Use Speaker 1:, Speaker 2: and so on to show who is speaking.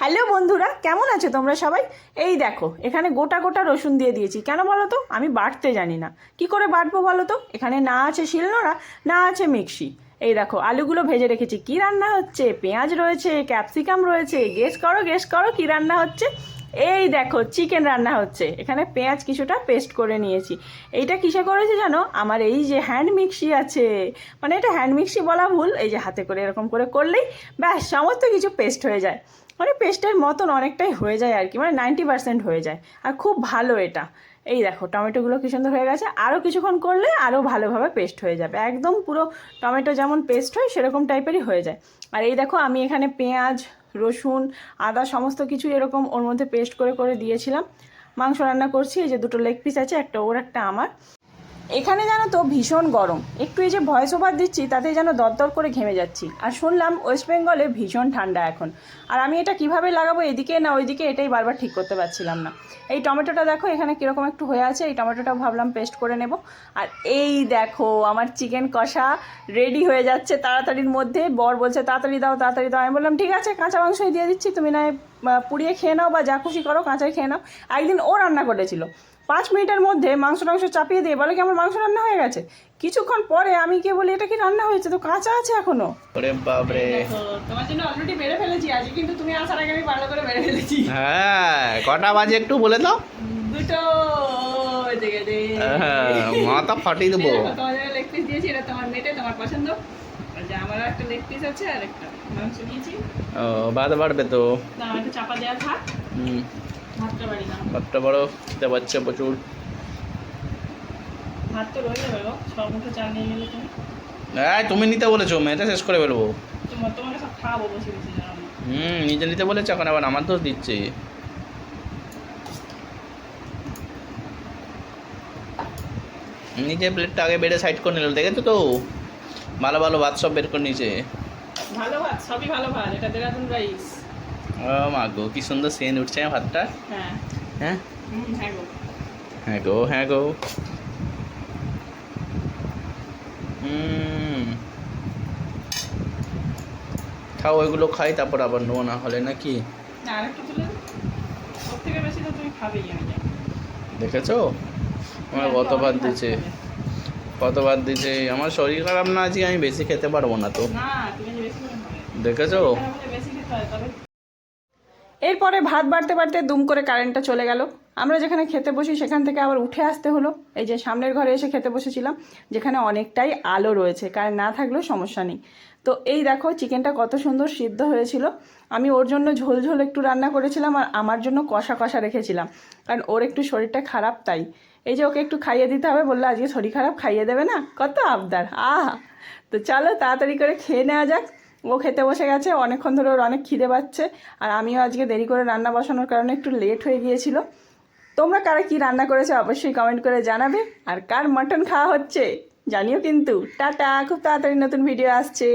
Speaker 1: Hello বন্ধুরা, কেমন আছো তোমরা সবাই? এই দেখো, এখানে গোটা গোটা রসুন দিয়ে দিয়েছি। কেন বলো তো? আমি বাটতে জানি না। কি করে বাটবো বলো তো? এখানে না আছে শিলনোড়া, না আছে মিক্সি। এই দেখো, আলুগুলো ভেজে রেখেছি। কি রান্না হচ্ছে? পেঁয়াজ রয়েছে, ক্যাপসিকাম রয়েছে, গেস করো গেস করো, কি রান্না হচ্ছে? এই দেখো চিকেন রান্না হচ্ছে। এখানে পেঁয়াজ কিছুটা পেস্ট করে নিয়েছি। এইটা কিসে করেছে জানো? আমার এই যে হ্যান্ড মিক্সি আছে। মানে এটা হ্যান্ড মিক্সি বলা ভুল, এই যে হাতে করে এরকম করে করলেই ব্যাস, সমস্ত কিছু পেস্ট হয়ে যায়। মানে পেস্টের মতন অনেকটাই হয়ে যায় আর কি মানে নাইনটি পার্সেন্ট হয়ে যায়। আর খুব ভালো এটা। এই দেখো টমেটোগুলো কি সুন্দর হয়ে গেছে। আরও কিছুক্ষণ করলে আরও ভালোভাবে পেস্ট হয়ে যাবে। একদম পুরো টমেটো যেমন পেস্ট হয়, সেরকম টাইপেরই হয়ে যায়। আর এই দেখো, আমি এখানে পেঁয়াজ রসুন, আদা, সমস্ত কিছু এরকম ওর মধ্যে পেস্ট করে করে দিয়েছিলাম। মাংস রান্না করছি, এই যে দুটো লেগ পিস আছে, একটা ওর, একটা আমার। এখানে জানো তো ভীষণ গরম। একটু এই যে ভয়েস ওভার দিচ্ছি তাতে যেন দরদর করে ঘেমে যাচ্ছি। আর শুনলাম ওয়েস্ট বেঙ্গলে ভীষণ ঠান্ডা এখন। আর আমি এটা কীভাবে লাগাবো এদিকে না ওইদিকে এটাই বারবার ঠিক করতে পারছিলাম না। এই টমেটোটা দেখো, এখানে কীরকম একটু হয়ে আছে, এই টমেটোটা ভাবলাম পেস্ট করে নেব। আর এই দেখো, আমার চিকেন কষা রেডি হয়ে যাচ্ছে তাড়াতাড়ির মধ্যে। বর বলছে, তাড়াতাড়ি দাও তাড়াতাড়ি দাও। আমি বললাম, ঠিক আছে, কাঁচা মাংসই দিয়ে দিচ্ছি। তুমি নয় পুড়িয়ে খেয়ে নাও বা যা খুশি করো, কাঁচাই খেয়ে নাও। একদিন ও রান্না করেছিল। পাঁচ মিনিটের মধ্যে মাংস টাংস চাপিয়ে দিয়ে বলে কি আমার মাংস রান্না হয়ে গেছে? কিছুক্ষণ পরে আমি কে বলি এটা কি রান্না হয়েছে? তো কাঁচা আছে এখনও?
Speaker 2: ওরে বাপরে।
Speaker 1: তোমার জন্য অলরেডি বেড়ে ফেলেছি আজকে কিন্তু তুমি আসার আগে আমি ভালো করে বেড়ে ফেলেছি।
Speaker 2: হ্যাঁ কটা বাজে একটু বলে দাও।
Speaker 1: দুটো
Speaker 2: হ্যাঁ, মাথা ফাটিয়ে দেবো।
Speaker 1: তোমার জন্য লেগ পিস দিয়েছি এটা তোমার মেটে তোমার পছন্দ। আর আমারও একটা লেগ পিস আছে আর একটা মাংস নিয়েছি।
Speaker 2: ও ভাত বাড়বে তো।
Speaker 1: না একটা চাপা দেওয়া থাক
Speaker 2: হুম।
Speaker 1: ভাতটা বাড়ি
Speaker 2: খেতে পাচ্ছে প্রচুর। হ্যাঁ তুমি? নিতে বলেছ মেয়েটা শেষ করে ফেলব। হুম নিজে নিতে বলেছে এখন আবার আমার দোষ দিচ্ছে। নিজে প্লেটটা আগে বেড়ে সাইড করে নিল দেখেছ তো? ভালো ভালো ভাত সব বের করে নিয়েছে।
Speaker 1: ভালো ভাত সবই ভালো ভাত এটা দেরাদুন রাইস
Speaker 2: ও মা গো কি সুন্দর সেন উঠছে ভাতটা।
Speaker 1: হ্যাঁ।
Speaker 2: হ্যাঁ?
Speaker 1: হ্যাঁ গো।
Speaker 2: হ্যাঁ গো হ্যাঁ খাও ওইগুলো খাই তারপর আবার নেব না হলে নাকি। দেখেছ? আমার
Speaker 1: হ্যাঁ,
Speaker 2: কত ভাত দিচ্ছে। কত ভাত দিচ্ছে আমার শরীর খারাপ না আজকে আমি বেশি খেতে পারব না তো। দেখেছ
Speaker 1: খারাপ হলে বেশি খেতে হয় তবে এরপরে ভাত বাড়তে বাড়তে দুম করে কারেন্টটা চলে গেল। আমরা যেখানে খেতে বসি সেখান থেকে আবার উঠে আসতে হলো। এই যে সামনের ঘরে এসে খেতে বসেছিলাম, যেখানে অনেকটাই আলো রয়েছে কারেন্ট না থাকলেও সমস্যা নেই। তো এই দেখো, চিকেনটা কত সুন্দর সিদ্ধ হয়েছিল। আমি ওর জন্য ঝোল ঝোল একটু রান্না করেছিলাম আর আমার জন্য কষা কষা রেখেছিলাম, কারণ ওর একটু শরীরটা খারাপ তাই। এই যে ওকে একটু খাইয়ে দিতে হবে, বলল, আজকে শরীর খারাপ, খাইয়ে দেবে না? কত আবদার, আহা! তো চলো তাড়াতাড়ি করে খেয়ে নেওয়া যাক। ও খেতে বসে গেছে, অনেকক্ষণ ধরে ওর অনেক খিদে পাচ্ছে, আর আমিও আজকে দেরি করে রান্না বসানোর কারণে একটু লেট হয়ে গিয়েছিল। তোমরা কারা কি রান্না করেছ অবশ্যই কমেন্ট করে জানাবে, আর কার মটন খাওয়া হচ্ছে জানিও কিন্তু। টাটা, খুব তাড়াতাড়ি নতুন ভিডিও আসছে।